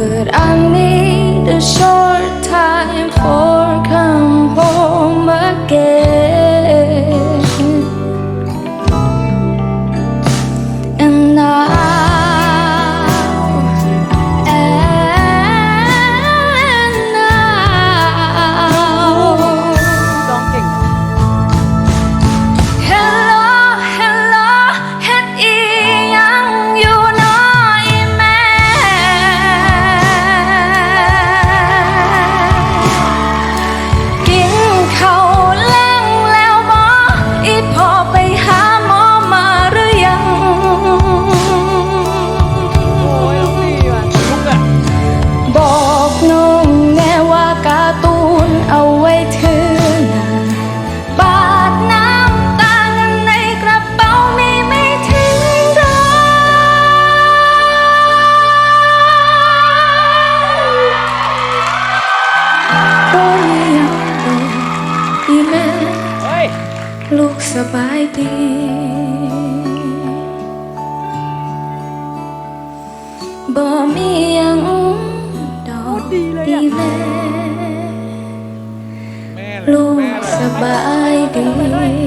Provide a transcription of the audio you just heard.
But I need a short time for coming. ลูกสบายดี บ่มียังดอกดีแม่ ลูกสบายดี